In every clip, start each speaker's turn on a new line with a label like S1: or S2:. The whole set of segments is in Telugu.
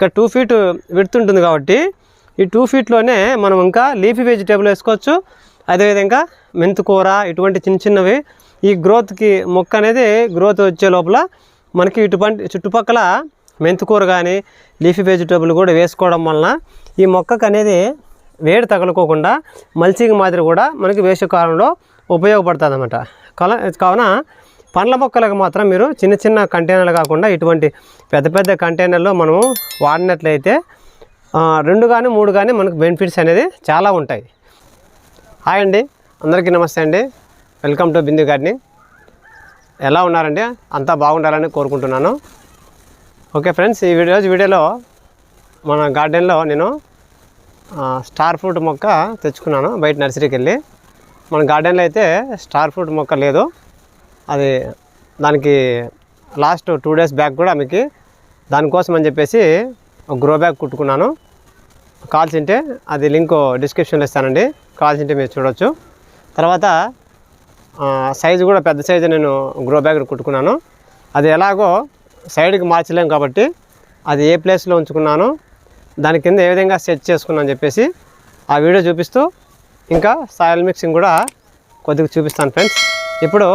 S1: ఇక్కడ టూ ఫీట్ విడుతుంటుంది కాబట్టి ఈ టూ ఫీట్లోనే మనం ఇంకా లీఫీ వెజిటేబుల్ వేసుకోవచ్చు. అదేవిధంగా మెంతుకూర ఇటువంటి చిన్న చిన్నవి ఈ గ్రోత్కి మొక్క అనేది గ్రోత్ వచ్చే లోపల మనకి ఇటువంటి చుట్టుపక్కల మెంతుకూర కానీ లీఫీ వెజిటేబుల్ కూడా వేసుకోవడం వలన ఈ మొక్కకు అనేది వేడి తగలుకోకుండా మల్చింగ్ మాదిరి కూడా మనకి వేసవికాలంలో ఉపయోగపడుతుంది అన్నమాట కావున పండ్ల మొక్కలకు మాత్రం మీరు చిన్న చిన్న కంటైనర్లు కాకుండా ఇటువంటి పెద్ద పెద్ద కంటైనర్లో మనము వాడినట్లయితే రెండు కానీ మూడు కానీ మనకు బెనిఫిట్స్ అనేది చాలా ఉంటాయి. హాయ్ అండి. అందరికీ నమస్తే అండి. వెల్కమ్ టు బిందు గార్డెనింగ్ ఎలా ఉన్నారండి? అంతా బాగుండాలని కోరుకుంటున్నాను. ఓకే ఫ్రెండ్స్ ఈ వీడియో వీడియోలో మన గార్డెన్లో నేను స్టార్ ఫ్రూట్ మొక్క తెచ్చుకున్నాను బయట నర్సరీకి వెళ్ళి. మన గార్డెన్లో అయితే స్టార్ ఫ్రూట్ మొక్క లేదు. అది దానికి లాస్ట్ టూ డేస్ బ్యాక్ కూడా మీకు దానికోసం అని చెప్పేసి ఒక గ్రో బ్యాగ్ కుట్టుకున్నాను. కావాల్సింటే అది లింక్ డిస్క్రిప్షన్లో ఇస్తానండి. కావాల్సింటే మీరు చూడొచ్చు. తర్వాత సైజు కూడా పెద్ద సైజు నేను గ్రో బ్యాగ్ కుట్టుకున్నాను. అది ఎలాగో సైడ్కి మార్చలేం కాబట్టి అది ఏ ప్లేస్లో ఉంచుకున్నాను దాని కింద ఏ విధంగా సెట్ చేసుకున్నాను అని చెప్పేసి ఆ వీడియో చూపిస్తూ ఇంకా సాయిల్ మిక్సింగ్ కూడా కొద్దిగా చూపిస్తాను ఫ్రెండ్స్ ఇప్పుడు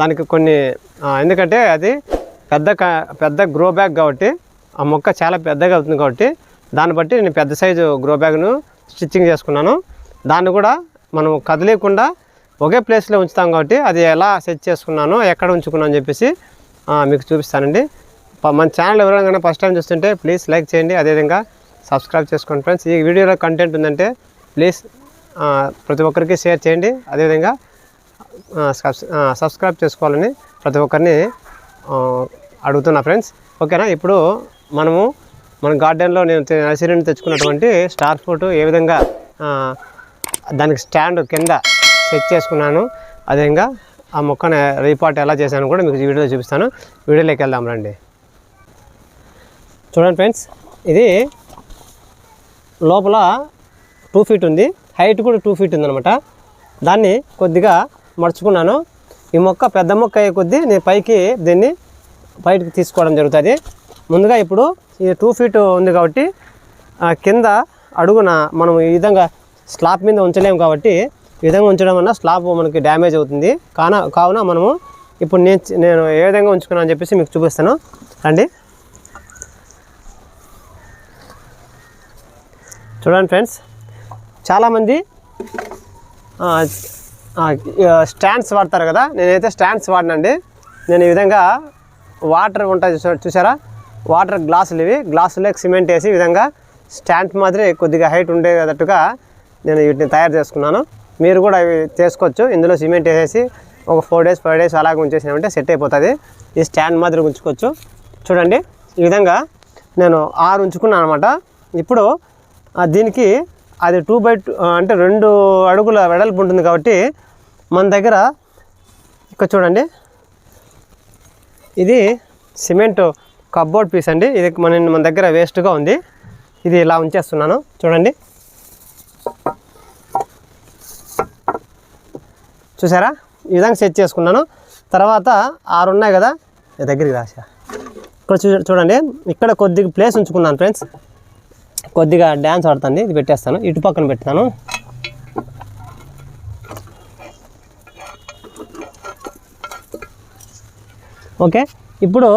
S1: దానికి కొన్ని ఎందుకంటే అది పెద్ద పెద్ద గ్రో బ్యాగ్ కాబట్టి ఆ మొక్క చాలా పెద్దగా అవుతుంది కాబట్టి దాన్ని బట్టి నేను పెద్ద సైజు గ్రో బ్యాగ్ను స్టిచ్చింగ్ చేసుకున్నాను. దాన్ని కూడా మనం కదిలేకుండా ఒకే ప్లేస్లో ఉంచుతాం కాబట్టి అది ఎలా సెట్ చేసుకున్నానో ఎక్కడ ఉంచుకున్నాను అని చెప్పేసి మీకు చూపిస్తానండి. మన ఛానల్ ఎవరైనా ఫస్ట్ టైం చూస్తుంటే ప్లీజ్ లైక్ చేయండి. అదేవిధంగా సబ్స్క్రైబ్ చేసుకోండి ఫ్రెండ్స్ ఈ వీడియోలో కంటెంట్ ఉందంటే ప్లీజ్ ప్రతి ఒక్కరికి షేర్ చేయండి. అదేవిధంగా సబ్స్క్రైబ్ చేసుకోవాలని ప్రతి ఒక్కరిని అడుగుతున్నా ఫ్రెండ్స్. ఓకేనా? ఇప్పుడు మనము మన గార్డెన్లో నేను నర్సరీని నర్సరీ నుండి తెచ్చుకున్నటువంటి స్టార్ ఫ్రూట్ ఏ విధంగా దానికి స్టాండ్ కింద సెట్ చేసుకున్నాను. అదేవిధంగా ఆ మొక్కను రీపాట్ ఎలా చేశాను కూడా మీకు వీడియోలో చూపిస్తాను. వీడియోలోకి వెళ్దాం రండి. చూడండి ఫ్రెండ్స్ ఇది లోపల టూ ఫీట్ ఉంది. హైట్ కూడా టూ ఫీట్ ఉందన్నమాట. దాన్ని కొద్దిగా మడుచుకున్నాను ఈ మొక్క పెద్ద మొక్క అయ్యే కొద్దీ నేను పైకి దీన్ని బయటకు తీసుకోవడం జరుగుతుంది. ముందుగా ఇప్పుడు ఈ టూ ఫీట్ ఉంది కాబట్టి కింద అడుగున మనం ఈ విధంగా స్లాబ్ మీద ఉంచలేము కాబట్టి ఈ విధంగా ఉంచడం వల్ల స్లాబ్ మనకి డ్యామేజ్ అవుతుంది. కాన కావున మనము ఇప్పుడు నేను నేను ఏ విధంగా ఉంచుకున్నాను అని చెప్పేసి మీకు చూపిస్తాను. రండి. చూడండి ఫ్రెండ్స్ చాలామంది స్టాండ్స్ వాడతారు కదా నేనైతే స్టాండ్స్ వాడినండి. నేను ఈ విధంగా వాటర్ ఉంటాయి చూసా- చూసారా? వాటర్ గ్లాసులు ఇవి. గ్లాసులోకి సిమెంట్ వేసి విధంగా స్టాండ్ మాదిరి కొద్దిగా హైట్ ఉండేటట్టుగా నేను వీటిని తయారు చేసుకున్నాను. మీరు కూడా అవి చేసుకోవచ్చు. ఇందులో సిమెంట్ వేసేసి ఒక ఫోర్ డేస్ ఫైవ్ డేస్ అలాగే ఉంచేసినామంటే సెట్ అయిపోతుంది. ఈ స్టాండ్ మాదిరి ఉంచుకోవచ్చు. చూడండి ఈ విధంగా నేను ఆరు ఉంచుకున్నాను అనమాట ఇప్పుడు దీనికి అది టూ బై టూ అంటే రెండు అడుగుల వెడల్పు ఉంటుంది కాబట్టి మన దగ్గర ఇక్కడ చూడండి. ఇది సిమెంట్ కబ్బోర్డ్ పీస్ అండి. ఇది మన మన దగ్గర వేస్ట్గా ఉంది. ఇది ఇలా ఉంచేస్తున్నాను. చూడండి. చూసారా? ఈ విధంగా సెట్ చేసుకున్నాను. తర్వాత ఆరు ఉన్నాయి కదా? దగ్గరికి రాసా ఇక్కడ చూ చూడండి. ఇక్కడ కొద్దిగా ప్లేస్ ఉంచుకున్నాను ఫ్రెండ్స్ కొద్దిగా డ్యాన్స్ ఆడుతుంది. ఇది పెట్టేస్తాను. ఇటు పక్కన పెడతాను. ఓకే? ఇప్పుడు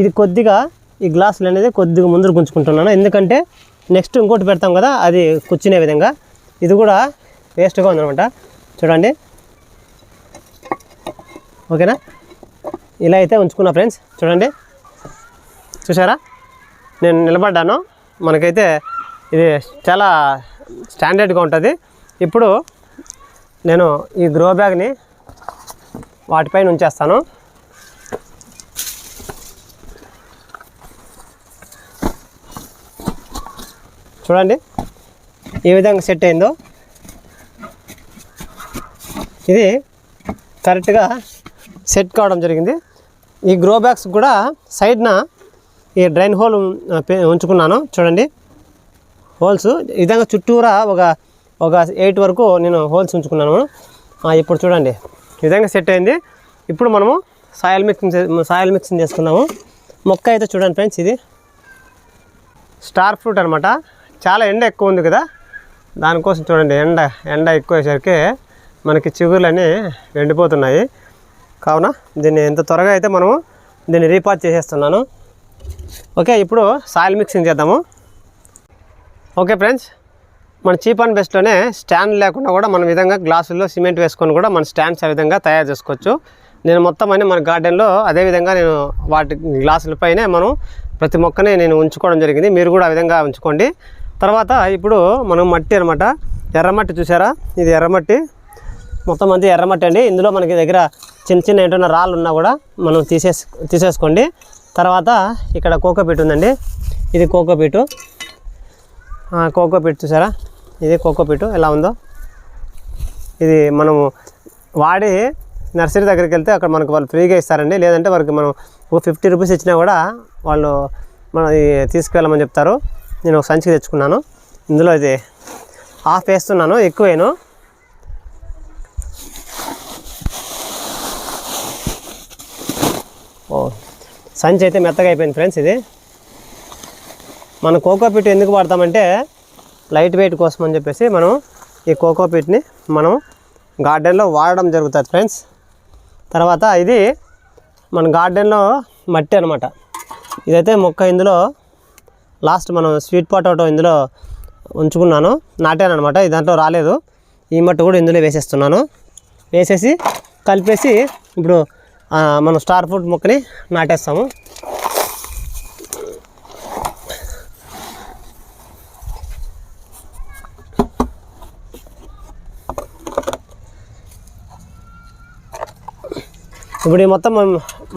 S1: ఇది కొద్దిగా ఈ గ్లాసులు అనేది కొద్దిగా ముందర ఉంచుకుంటున్నాను ఎందుకంటే నెక్స్ట్ ఇంకోటి పెడతాం కదా అది కూర్చునే విధంగా. ఇది కూడా వేస్ట్గా ఉందనమాట చూడండి. ఓకేనా? ఇలా అయితే ఉంచుకున్నా ఫ్రెండ్స్. చూడండి. చూసారా? నేను నిలబడ్డాను. మనకైతే ఇది చాలా స్టాండర్డ్గా ఉంటుంది. ఇప్పుడు నేను ఈ గ్రో బ్యాగ్ని వాటిపైన ఉంచేస్తాను. చూడండి. ఏ విధంగా సెట్ అయిందో. ఇది కరెక్ట్గా సెట్ కావడం జరిగింది. ఈ గ్రో బ్యాగ్స్ కూడా సైడ్న ఈ డ్రైన్ హోల్ పె- ఉంచుకున్నాను. చూడండి. హోల్స్ ఈ విధంగా చుట్టూరా ఒక ఒక ఎయిట్ వరకు నేను హోల్స్ ఉంచుకున్నాను. ఇప్పుడు చూడండి. ఈ విధంగా సెట్ అయింది. ఇప్పుడు మనము సాయిల్ మిక్సింగ్ చే- సాయిల్ మిక్సింగ్ చేసుకున్నాము మొక్క అయితే చూడండి ఫ్రెండ్స్ ఇది స్టార్ ఫ్రూట్ అనమాట చాలా ఎండ ఎక్కువ ఉంది కదా. దానికోసం చూడండి ఎండ ఎండ ఎక్కువయ్యేసరికి మనకి చిగురులన్నీ ఎండిపోతున్నాయి. కావున దీన్ని ఎంత త్వరగా అయితే మనము దీన్ని రీపార్ట్ చేసేస్తున్నాను. ఓకే ఇప్పుడు సాయిల్ మిక్సింగ్ చేద్దాము. ఓకే ఫ్రెండ్స్ మన చీప్ అండ్ బెస్ట్లోనే స్టాండ్ లేకుండా కూడా మన విధంగా గ్లాసుల్లో సిమెంట్ వేసుకొని కూడా మన స్టాండ్స్ ఆ విధంగా తయారు చేసుకోవచ్చు. నేను మొత్తం అని మన గార్డెన్లో అదే విధంగా నేను వాటి గ్లాసులపైనే మనం ప్రతి మొక్కని నేను ఉంచుకోవడం జరిగింది. మీరు కూడా ఆ విధంగా ఉంచుకోండి. తర్వాత ఇప్పుడు మనం మట్టి అనమాట ఎర్రమట్టి చూసారా? ఇది ఎర్రమట్టి మొత్తం అంతా ఎర్రమట్టి అండి. ఇందులో మనకి దగ్గర చిన్న చిన్న ఏంటన్నా రాళ్ళు ఉన్నా కూడా మనం తీసేసి తీసేసుకోండి. తర్వాత ఇక్కడ కోకోపీట్ ఉందండి. ఇది కోకోపీటు. కోకోపీట్ చూసారా? ఇది కోకోపీటు. ఎలా ఉందో? ఇది మనము వాడి నర్సరీ దగ్గరికి వెళ్తే అక్కడ మనకు వాళ్ళు ఫ్రీగా ఇస్తారండి. లేదంటే వారికి మనం ఓ ఫిఫ్టీ రూపీస్ ఇచ్చినా కూడా వాళ్ళు మన తీసుకువెళ్ళమని చెప్తారు. నేను ఒక సంచి తెచ్చుకున్నాను. ఇందులో ఇది హాఫ్ వేస్తున్నాను ఎక్కువేను. ఓ సంచి అయితే మెత్తగా అయిపోయింది ఫ్రెండ్స్ ఇది. మన కోకోపీట్ ఎందుకు వాడతామంటే లైట్ వెయిట్ కోసం అని చెప్పేసి మనం ఈ కోకోపీట్ని మనం గార్డెన్లో వాడడం జరుగుతుంది ఫ్రెండ్స్. తర్వాత ఇది మన గార్డెన్లో మట్టి అనమాట ఇదైతే మొక్క ఇందులో లాస్ట్ మనం స్వీట్ పొటాటో ఇందులో ఉంచుకున్నాను. నాటాను అనమాట ఇది దాంట్లో రాలేదు. ఈ మట్టి కూడా ఇందులో వేసేస్తున్నాను. వేసేసి కలిపేసి ఇప్పుడు మనం స్టార్ ఫ్రూట్ మొక్కని నాటేస్తాము. ఇప్పుడు ఈ మొత్తం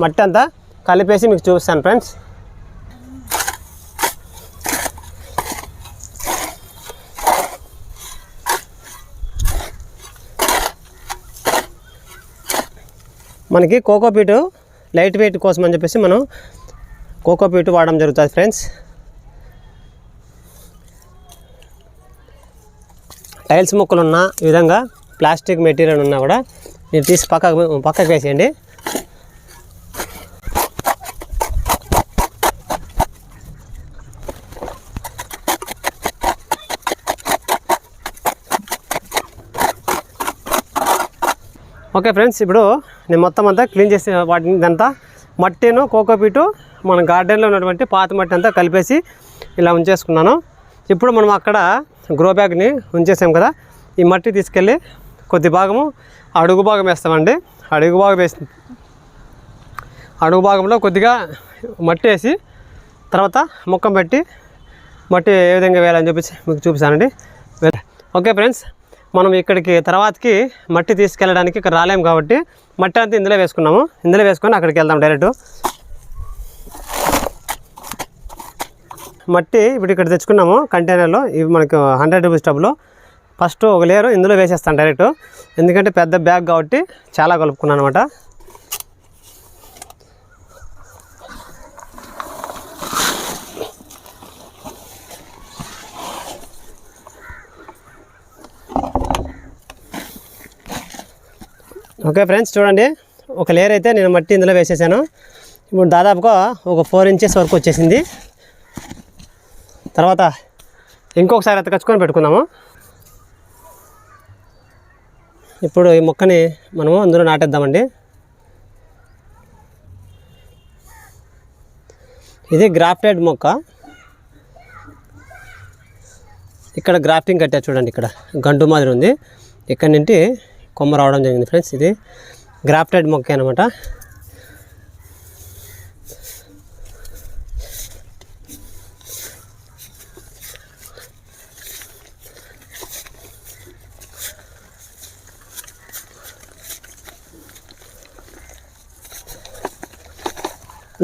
S1: మట్టి అంతా కలిపేసి మీకు చూపిస్తాను ఫ్రెండ్స్. మనకి కోకోపీటు లైట్ వెయిట్ కోసం అని చెప్పేసి మనం కోకోపీటు వాడడం జరుగుతుంది ఫ్రెండ్స్. టైల్స్ ముక్కలు ఉన్న ఈ విధంగా ప్లాస్టిక్ మెటీరియల్ ఉన్నా కూడా మీరు తీసి పక్కకు పక్కకు వేసేయండి. ఓకే ఫ్రెండ్స్ ఇప్పుడు నేను మొత్తం అంతా క్లీన్ చేసి వాటిని ఇదంతా మట్టిను కోకోపీటు మన గార్డెన్లో ఉన్నటువంటి పాత మట్టి అంతా కలిపేసి ఇలా ఉంచేసుకున్నాను. ఇప్పుడు మనం అక్కడ గ్రో బ్యాగ్ని ఉంచేసాం కదా ఈ మట్టి తీసుకెళ్ళి కొద్ది భాగము అడుగు భాగం వేస్తామండి. అడుగు భాగం వేసి అడుగు భాగంలో కొద్దిగా మట్టి వేసి తర్వాత ముఖం పెట్టి మట్టి ఏ విధంగా వేయాలని చెప్పేసి మీకు చూపిస్తానండి. ఓకే ఫ్రెండ్స్ మనం ఇక్కడికి తర్వాతకి మట్టి తీసుకెళ్ళడానికి ఇక్కడ రాలేము కాబట్టి మట్టి అంతా ఇందులో వేసుకున్నాము. ఇందులో వేసుకొని అక్కడికి వెళ్దాం డైరెక్ట్. మట్టి ఇప్పుడు ఇక్కడ తెచ్చుకున్నాము కంటైనర్లో. ఇవి మనకు హండ్రెడ్ రూపీస్ టబ్లో. ఫస్ట్ ఒక లేరు ఇందులో వేసేస్తాను డైరెక్ట్. ఎందుకంటే పెద్ద బ్యాగ్ కాబట్టి చాలా కలుపుకున్నాను అనమాట ఓకే ఫ్రెండ్స్ చూడండి. ఒక లేయర్ అయితే నేను మట్టి ఇందులో వేసేసాను. ఇప్పుడు దాదాపుగా ఒక ఫోర్ ఇంచెస్ వరకు వచ్చేసింది. తర్వాత ఇంకొకసారి ఎత్తకచ్చుకొని పెట్టుకుందాము. ఇప్పుడు ఈ మొక్కని మనము అందులో నాటేద్దామండి. ఇది గ్రాఫ్టెడ్ మొక్క. ఇక్కడ గ్రాఫ్టింగ్ కట్టారు చూడండి ఇక్కడ గంటు మాదిరి ఉంది. ఇక్కడ నుండి కొమ్మ రావడం జరిగింది ఫ్రెండ్స్. ఇది గ్రాఫ్టెడ్ మొక్క అనమాట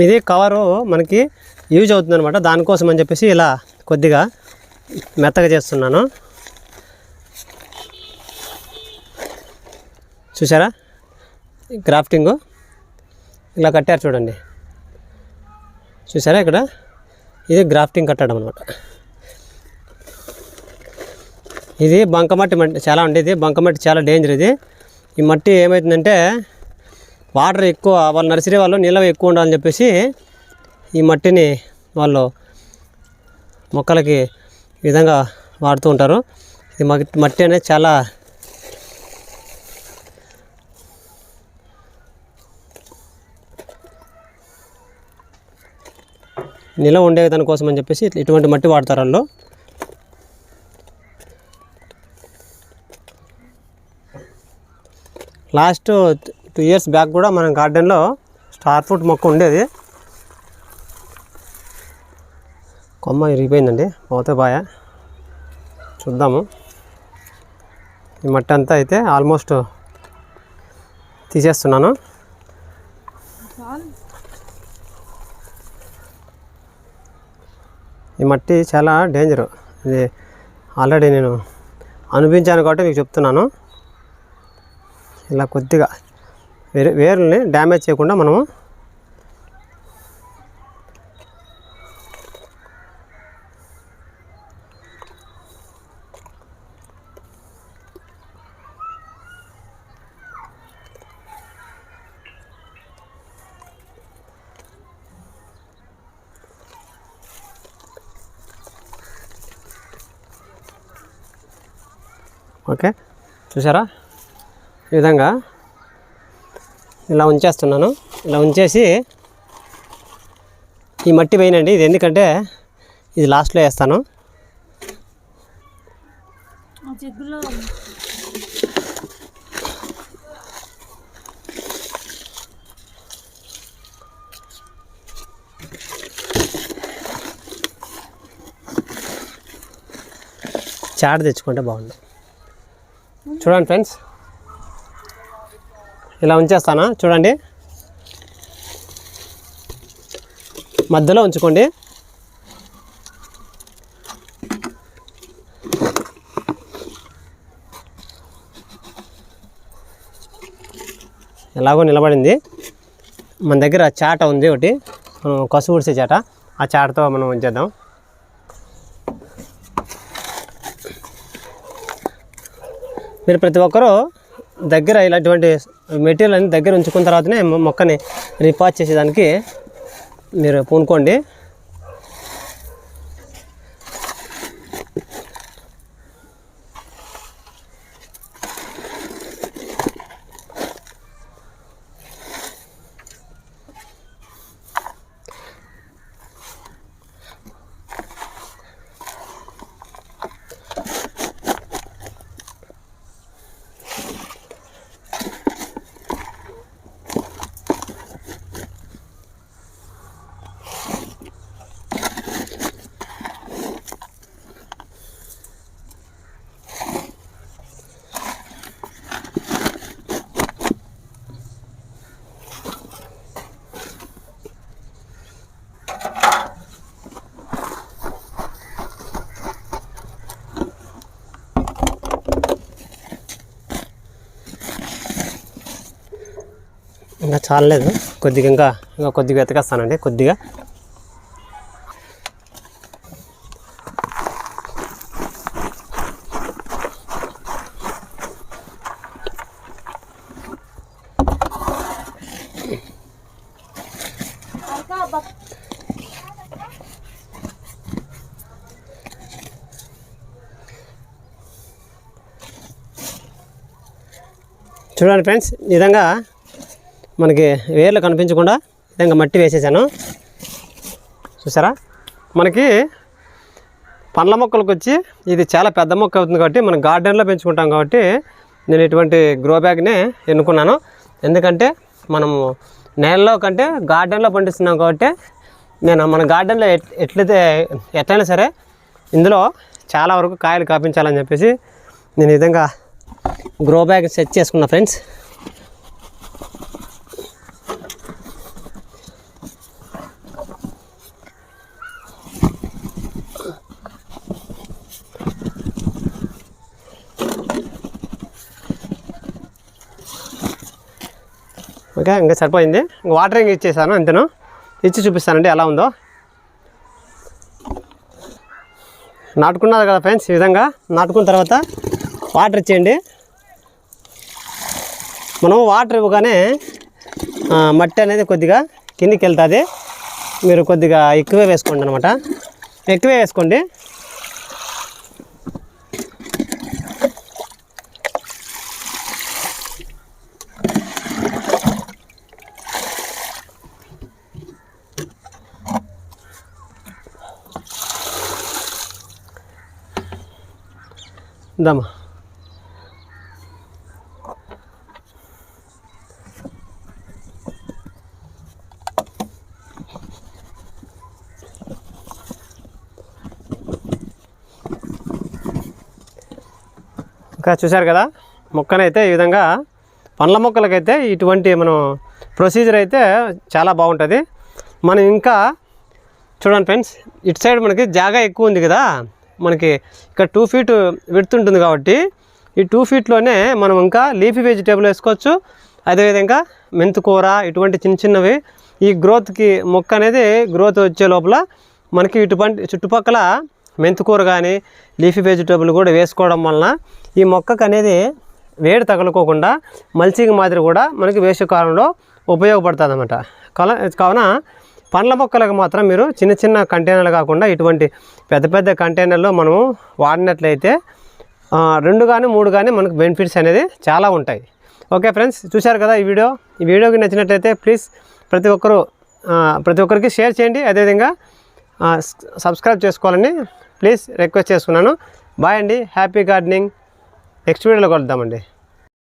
S1: ఇది కవరు మనకి యూజ్ అవుతుందనమాట దానికోసం అని చెప్పేసి ఇలా కొద్దిగా మెత్తగా చేస్తున్నాను. చూసారా? గ్రాఫ్టింగు ఇలా కట్టారు చూడండి. చూసారా ఇక్కడ? ఇది గ్రాఫ్టింగ్ కట్టడం అనమాట ఇది బంకమట్టి మట్టి చాలా ఉండేది బంకమట్టి చాలా డేంజర్ ఇది. ఈ మట్టి ఏమవుతుందంటే వాటర్ ఎక్కువ వాళ్ళ నర్సరీ వాళ్ళు నిల్వ ఎక్కువ ఉండాలని చెప్పేసి ఈ మట్టిని వాళ్ళు మొక్కలకి విధంగా వాడుతూ ఉంటారు. ఈ మట్టి అనేది చాలా నిలవ ఉండే దానికోసం అని చెప్పేసి ఇటువంటి మట్టి వాడతారు వాళ్ళు లాస్ట్ టూ ఇయర్స్ బ్యాక్ కూడా మన గార్డెన్లో స్టార్ ఫ్రూట్ మొక్క ఉండేది. కొమ్మ ఇరిగిపోయిందండి పోతే బాయ. చూద్దాము. ఈ మట్టి అంతా అయితే ఆల్మోస్ట్ తీసేస్తున్నాను. ఈ మట్టి చాలా డేంజరు ఇది ఆల్రెడీ నేను అనిపించాను కాబట్టి మీకు చెప్తున్నాను. ఇలా కొద్దిగా వేరు వేరుల్ని డ్యామేజ్ చేయకుండా మనము ఓకే చూసారా? ఈ విధంగా ఇలా ఉంచేస్తున్నాను. ఇలా ఉంచేసి ఈ మట్టి వేయనండి ఇది ఎందుకంటే ఇది లాస్ట్లో వేస్తాను. చాట తెచ్చుకుంటే బాగుంది చూడండి ఫ్రెండ్స్. ఇలా ఉంచేస్తానా? చూడండి. మధ్యలో ఉంచుకోండి. ఎలాగో నిలబడింది. మన దగ్గర చాట ఉంది ఒకటి. కసు ఉడిసే చాట. ఆ చాటతో మనం ఉంచేద్దాం మీరు ప్రతి ఒక్కరూ దగ్గర ఇలాంటివంటి మెటీరియల్ అన్ని దగ్గర ఉంచుకున్న తర్వాతనే మొక్కని రిపార్ట్ చేసేదానికి మీరు పూనుకోండి. ఇంకా చాలలేదు. కొద్దిగా ఇంకా ఇంకా కొద్దిగా ఎతకేస్తానండి కొద్దిగా. చూడండి ఫ్రెండ్స్ నిజంగా మనకి వేర్లు కనిపించకుండా విధంగా మట్టి వేసేసాను. చూసారా? మనకి పండ్ల మొక్కలకు వచ్చి ఇది చాలా పెద్ద మొక్క అవుతుంది కాబట్టి మనం గార్డెన్లో పెంచుకుంటాం కాబట్టి నేను ఇటువంటి గ్రో బ్యాగ్నే ఎన్నుకున్నాను. ఎందుకంటే మనము నేలలో కంటే గార్డెన్లో పండిస్తున్నాం కాబట్టి నేను మన గార్డెన్లో ఎట్ ఎట్లయితే ఎట్లయినా సరే ఇందులో చాలా వరకు కాయలు కాపించాలని చెప్పేసి నేను ఈ విధంగా గ్రో బ్యాగ్ సెట్ చేసుకున్నా ఫ్రెండ్స్. ఓకే ఇంకా సరిపోయింది. ఇంకా వాటరింగ్ ఇచ్చేసాను అంతేను? ఇచ్చి చూపిస్తానండి ఎలా ఉందో. నాటుకున్నారు కదా ఫ్రెండ్స్ ఈ విధంగా నాటుకున్న తర్వాత వాటర్ ఇచ్చేయండి. మనం వాటర్ ఇవ్వగానే మట్టి అనేది కొద్దిగా కిందికి వెళ్తుంది. మీరు కొద్దిగా ఎక్కువే వేసుకోండి అనమాట ఎక్కువే వేసుకోండి. దమ్మా ఇంకా చూశారు కదా మొక్కనైతే ఈ విధంగా పండ్ల మొక్కలకైతే ఇటువంటి మనం ప్రొసీజర్ అయితే చాలా బాగుంటుంది. మనం ఇంకా చూడండి ఫ్రెండ్స్ ఇటు సైడ్ మనకి జాగా ఎక్కువ ఉంది కదా. మనకి ఇక్కడ టూ ఫీట్ విడుతుంటుంది కాబట్టి ఈ టూ ఫీట్లోనే మనం ఇంకా లీఫీ వెజిటేబుల్ వేసుకోవచ్చు. అదేవిధంగా మెంతుకూర ఇటువంటి చిన్న చిన్నవి ఈ గ్రోత్కి మొక్క అనేది గ్రోత్ వచ్చే లోపల మనకి ఇటువంటి చుట్టుపక్కల మెంతుకూర కానీ లీఫీ వెజిటేబుల్ కూడా వేసుకోవడం వలన ఈ మొక్కకు అనేది వేడి తగలుకోకుండా మల్చింగ్ మాదిరి కూడా మనకి వేసవికాలంలో ఉపయోగపడుతుంది అన్నమాట కావున పండ్ల మొక్కలకు మాత్రం మీరు చిన్న చిన్న కంటైనర్లు కాకుండా ఇటువంటి పెద్ద పెద్ద కంటైనర్లో మనము వాడినట్లయితే రెండు కానీ మూడు కానీ మనకు బెనిఫిట్స్ అనేది చాలా ఉంటాయి. ఓకే ఫ్రెండ్స్ చూశారు కదా ఈ వీడియో? ఈ వీడియోకి నచ్చినట్లయితే ప్లీజ్ ప్రతి ఒక్కరూ ప్రతి ఒక్కరికి షేర్ చేయండి. అదేవిధంగా సబ్స్క్రైబ్ చేసుకోవాలని ప్లీజ్ రిక్వెస్ట్ చేసుకున్నాను. బాయ్ అండి. హ్యాపీ గార్డెనింగ్ నెక్స్ట్ వీడియోలో కలుద్దామండి.